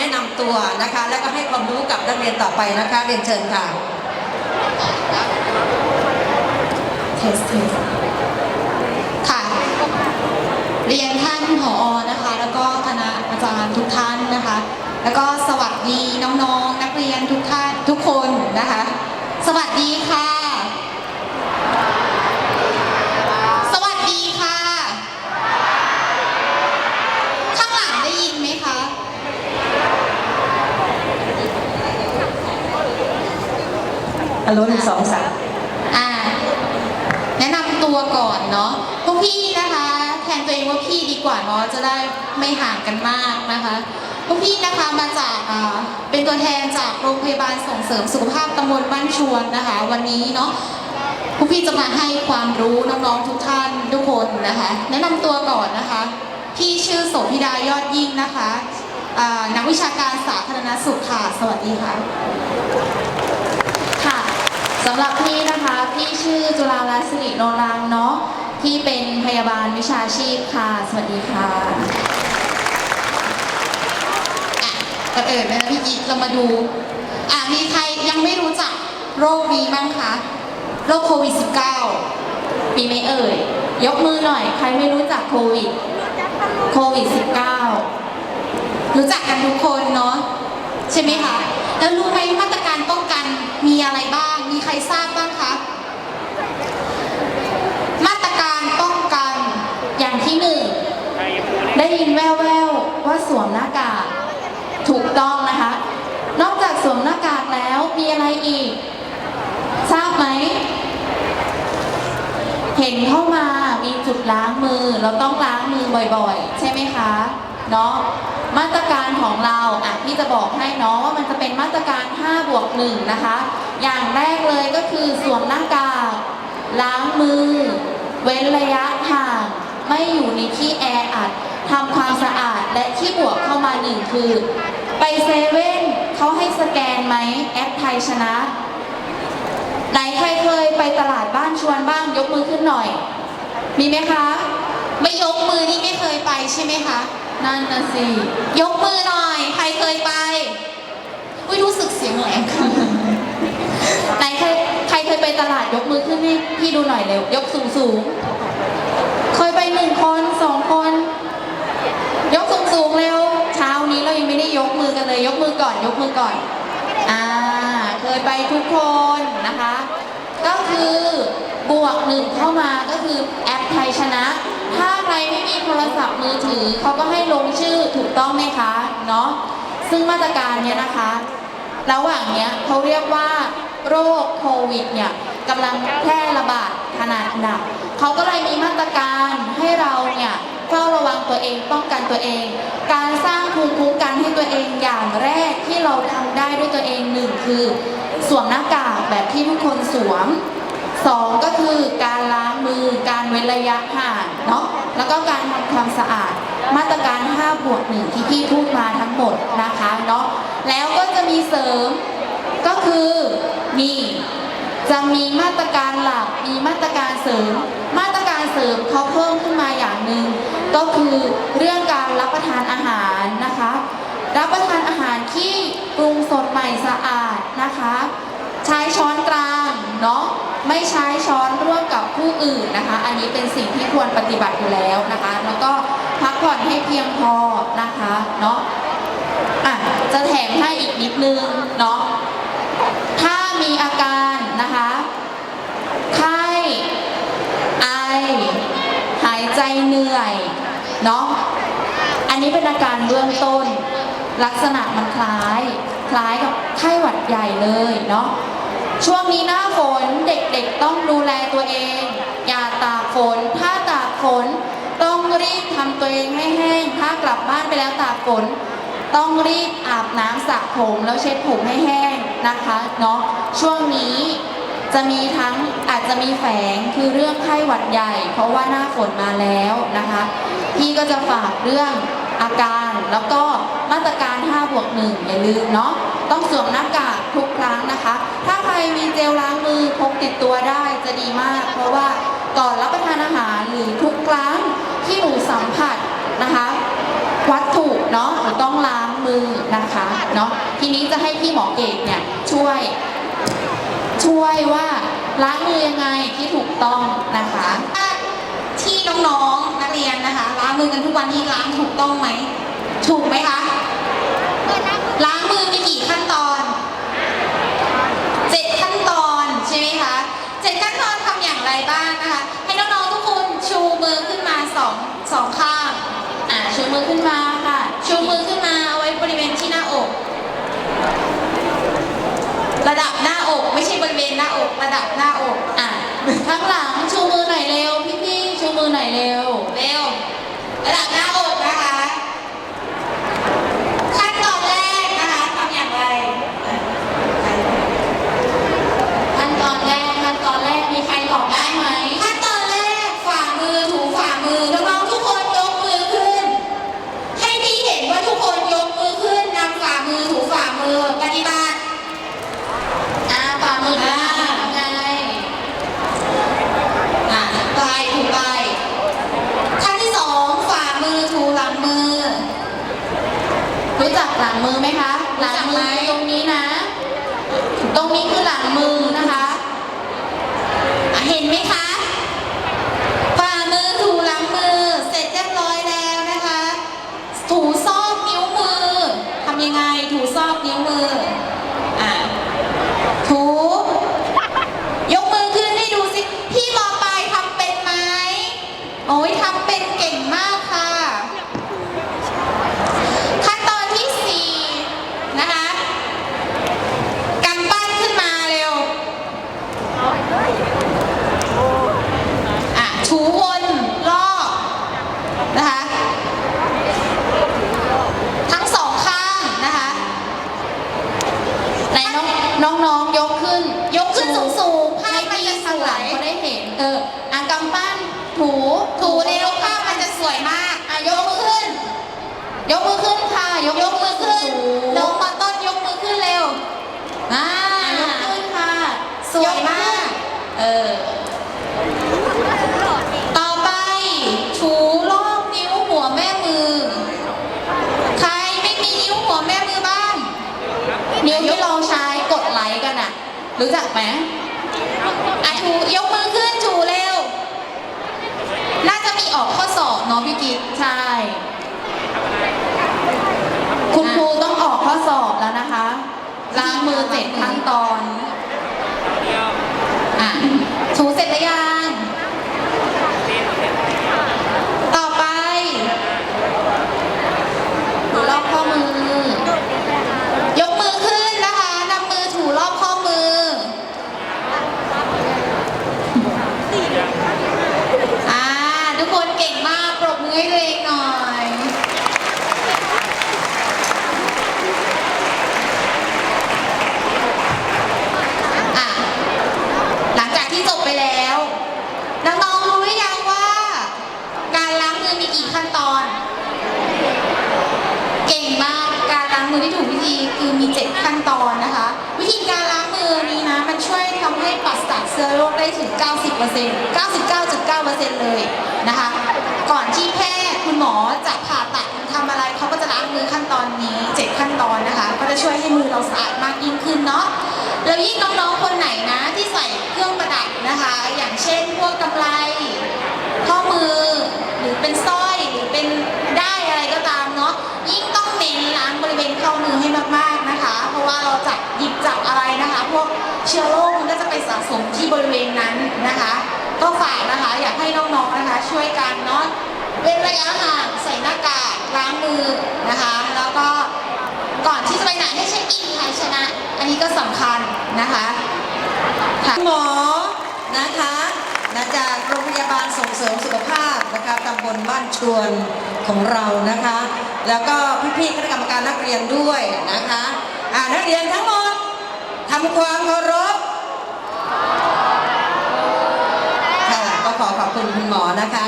แนะนำตัวนะคะ แล้วก็ให้ความรู้กับนักเรียนต่อไปนะคะเรียนเชิญค่ะเทสเทสค่ะเรียนท่านผอนะคะ แล้วก็คณะอาจารย์ทุกท่านนะคะ แล้วก็สวัสดีน้องๆนักเรียนทุกท่านทุกคนนะคะ สวัสดีค่ะ สวัสดีค่ะ ข้างหลังได้ยินไหมคะ ฮัลโหลหนึ่งสองสามอ่า แนะนำตัวก่อนเนาะพวกพี่นะคะ แทนตัวเองว่าพี่ดีกว่าเนาะจะได้ไม่ห่างกันมากนะคะพวกพี่นะคะมาจากอ่าเป็นตัวแทนจากโรงพยาบาลส่งเสริมสุขภาพตำบลบ้านชวนนะคะ วันนี้เนาะพวกพี่จะมาให้ความรู้น้องๆทุกท่านทุกคนนะคะ แนะนำตัวก่อนนะคะ พี่ชื่อโสภิดายอดยิ่งนะคะอ่านักวิชาการสาธารณสุขค่ะสวัสดีค่ะค่ะสำหรับพี่นะคะพี่ชื่อจุฬาลักษณิโนรังเนาะพี่เป็นพยาบาลวิชาชีพค่ะ สวัสดีค่ะก่อนอื่นนะพี่กิ๊กเรามาดูอะมีใครยังไม่รู้จักโรคนี้บ้างคะโรคโควิด -19 มีไหมเอ่ย ยกมือหน่อย ใครไม่รู้จักโควิดโควิด -19 รู้จักกันทุกคนเนาะใช่ไหมคะ แล้วรู้ไหมมาตรการป้องกันมีอะไรบ้าง รทราบบ้างคะ มาตรการป้องกันอย่างที่หนึ่ง ได้ยินแว่วๆว่าสวมหน้ากากถูกต้องนะคะ นอกจากสวมหน้ากากแล้วมีอะไรอีก ทราบไหม เห็นเข้ามามีจุดล้างมือ เราต้องล้างมือบ่อยๆ ใช่ไหมคะ เนาะ มาตรการของเราอะพี่จะบอกให้เนาะว่ามันจะเป็นมาตรการ 5 บวก 1 นะคะ อย่างแรกเลยก็คือสวมหน้ากาก ล้างมือ เว้นระยะห่าง ไม่อยู่ในที่แออัดทำความสะอาดและที่บวกเข้ามาหนึ่งคือ ไปเซเว่นเขาให้สแกนไหมแอปไทยชนะ ไหนใครเคยไปตลาดบ้านชวนบ้างยกมือขึ้นหน่อย มีไหมคะ อนี่ไม่เคยไปใช่ไหมคะ นั่นนะสิ ยกมือหน่อย ใครเคยไป อุ้ยรู้สึกเสียงแหลมขึ้นไหนใครใครเคยไปตลาดยกมือขึ้นให้พี่ดูหน่อยเร็ว ยกสูงสูงๆเคยไปหนึ่งคนสองคน ยกสูงสูงๆเร็ว เช้านี้เรายังไม่ได้ยกมือกันเลย ยกมือก่อน ยกมือก่อน อ่า เคยไปทุกคนนะคะ ก็คือบวกหนึ่งเข้ามาก็คือแอปไทยชนะ ถ้าใครไม่มีโทรศัพท์มือถือเขาก็ให้ลงชื่อถูกต้องไหมคะเนาะซึ่งมาตรการเนี้ยนะคะระหว่างเนี้ยเขาเรียกว่าโรคโควิดเนี่ยกำลังแพร่ระบาดขนาดหนักเขาก็เลยมีมาตรการให้เราเนี่ยเฝ้าระวังตัวเองป้องกันตัวเอง การสร้างภูมิคุ้มกันให้ตัวเองอย่างแรกที่เราทำได้ด้วยตัวเองหนึ่งคือ สวมหน้ากากแบบที่ทุกคนสวม สองก็คือการล้างมือการเว้นระยะห่างเนาะแล้วก็การทำความสะอาด มาตรการ5บวกหนึ่งที่พี่พูดมาทั้งหมดนะคะเนาะแล้วก็จะมีเสริมก็คือนี่จะมีมาตรการหลักมีมาตรการเสริม มาตรการเสริมเขาเพิ่มขึ้นมาอย่างหนึ่งก็คือเรื่องการรับประทานอาหารนะคะ รับประทานอาหารที่ปรุงสดใหม่สะอาดนะคะ ใช้ช้อนกลางเนาะไม่ใช้ช้อนร่วมกับผู้อื่นนะคะ อันนี้เป็นสิ่งที่ควรปฏิบัติอยู่แล้วนะคะ แล้วก็พักผ่อนให้เพียงพอนะคะเนาะอะจะแถมให้อีกนิดนึงเนาะถ้ามีอาการนะคะไข้ไอ หายใจเหนื่อยเนาะอันนี้เป็นอาการเบื้องต้น ลักษณะมันคล้าย คล้ายกับไข้หวัดใหญ่เลยเนาะช่วงนี้หน้าฝนเด็กๆต้องดูแลตัวเอง อย่าตากฝน ถ้าตากฝน ต้องรีบทำตัวเองให้แห้ง ถ้ากลับบ้านไปแล้วตากฝน ต้องรีบอาบน้ำสระผมแล้วเช็ดผมให้แห้งนะคะเนาะช่วงนี้จะมีทั้งอาจจะมีแฝงคือเรื่องไข้หวัดใหญ่ เพราะว่าหน้าฝนมาแล้วนะคะ พี่ก็จะฝากเรื่อง อาการแล้วก็มาตรการ5บวก1อย่าลืมเนาะต้องสวมหน้ากากทุกครั้งนะคะ ถ้าใครมีเจลล้างมือพกติดตัวได้จะดีมาก เพราะว่าก่อนรับประทานอาหารหรือทุกครั้งที่หนูสัมผัสนะคะ วัตถุเนาะหนูต้องล้างมือนะคะเนาะทีนี้จะให้พี่หมอเอกเนี่ยช่วย ช่วยว่าล้างมือยังไงที่ถูกต้องนะคะ ที่น้องๆนักเรียนนะคะล้าง มือกันทุกวันนี้ล้างถูกต้องไหม ถูกไหมคะ ล้างมือมีกี่ขั้นตอนเจ็ดขั้นตอนใช่ไหมคะเจ็ดขั้นตอนทำอย่างไรบ้างนะคะ ให้น้องๆทุกคนชูมือขึ้นมาสองสองข้างอะชูมือขึ้นมาค่ะ ชูมือขึ้นมาเอาไว้บริเวณที่หน้าอก ระดับหน้าอกไม่ใช่บริเวณหน้าอกระดับหน้าอกอะข้างหลังชูมือหน่อยเร็วพี่ๆชูมือหน่อยเร็ว เร็ว ระดับหน้าอกนะคะ ขั้นตอนแรกนะคะทำอย่างไร ขั้นตอนแรกขั้นตอนแรกมีใครตอบได้ไหม ขั้นตอนแรกฝ่ามือถูฝ่ามือน้องๆทุกคนยกมือขึ้น ให้พี่เห็นว่าทุกคนยกมือขึ้นนำฝ่ามือถูฝ่ามือปฏิบัติ อ่าฝ่ามือนะทำไง อะไปถูไปขั้นที่สองฝ่ามือถูหลังมือ รู้จักหลัง มือไหมคะ หลังมือตรงนี้นะ ตรงนี้คือหลังมือนะคะ อะเห็นไหมคะฝ่ามือถูหลังมือ เสร็จเรียบร้อยแล้วนะคะ ถูซอกนิ้วมือทำยังไงถูซอกนิ้วมืออะถู ยกมือขึ้นให้ดูสิ พี่มอปลายทำเป็นไหมโอ้ยทำเป็นเก่งมากค่ะ ขั้นตอนที่สี่นะคะกำปั้นขึ้นมาเร็ว อะถูวนรอบนะคะ ทั้งสองข้างนะคะ ไหน น้องน้องๆ ยกขึ้น ยกขึ้นสูงๆภาให้พมันพี่จะสข้างวหลังยเขาได้เห็น เอออะกำปั้นถูถูเร็วภาพมันจะสวยมากอะยกมือขึ้น ยกมือขึ้นค่ะ ยกยกมือขึ้นสูงลงมาต้นยกมือขึ้นเร็วอ่า อะยกขึ้นค่ะ สวยมาก เออ ต่อไป ถูรอบนิ้วหัวแม่มือ ใครไม่มีนิ้วหัวแม่มือบ้าง นิ้วที่เราใช้กดไลค์กันอะ รู้จักไหมอะชูยกมือขึ้นชูเร็ว น่าจะมีออกข้อสอบเนาะพี่กิ๊กใช่ คุณครูต้องออกข้อสอบแล้วนะคะ ล้างมือเจ็ดขั้นตอน อะถูเสร็จหรือยัง ต่อไป ถูรอบข้อมือ ยกมือขึ้นนะคะนำมือถูรอบข้อมือ อ่า ทุกคนเก่งมาก ปรบมือให้ตัวเองหน่อย อะ หลังจากที่จบไปแล้ว น้องๆรู้หรือยังว่า การล้างมือมีกี่ขั้นตอน เก่งมากการล้าง มือที่ถูกวิธีคือมี 7 ขั้นตอนนะคะ วิธีการล้างมือนี้นะ มันช่วยทำให้ปราศจากเชื้อโรคได้ถึง 90% 99.9%เลยนะคะ ก่อนที่แพทย์คุณหมอจะผ่าตัดทำอะไรเขาก็จะล้างมือขั้นตอนนี้ 7 ขั้นตอนนะคะ ก็จะช่วยให้มือเราสะอาดมากยิ่งขึ้นเนาะแล้วยิ่งน้องๆคนไหนนะที่ใส่เครื่องประดับนะคะ อย่างเช่นพวกกำไร ข้อมือหรือเป็นสร้อยหรือเป็นได้ายอะไรก็ตามเนาะยิ่งต้องเน้นล้างบริเวณข้อมือให้มากๆนะคะ เพราะว่าเราจับหยิบจับอะไรนะคะ พวกเชื้อโรคมันก็จะไปสะสมที่บริเวณนั้นนะคะ ก็ฝากนะคะอยากให้น้องๆนะคะ ช่วยกันเนาะเว้นระยะห่างใส่หน้ากากล้างมือนะคะ แล้วก็ก่อนที่จะไปไหนให้เช็คอินใครชนะ อันนี้ก็สำคัญนะคะค่ะหมอนะคะนะจากโรงพยาบาลส่งเสริมสุขภาพนะคะตำบลบ้านชวนของเรานะคะ แล้วก็พี่ๆคณะกรรมการนักเรียนด้วยนะคะ อ่านักเรียนทั้งหมดทำความเคารพค่ะก็ขอขอบคุณคุณหมอนะคะ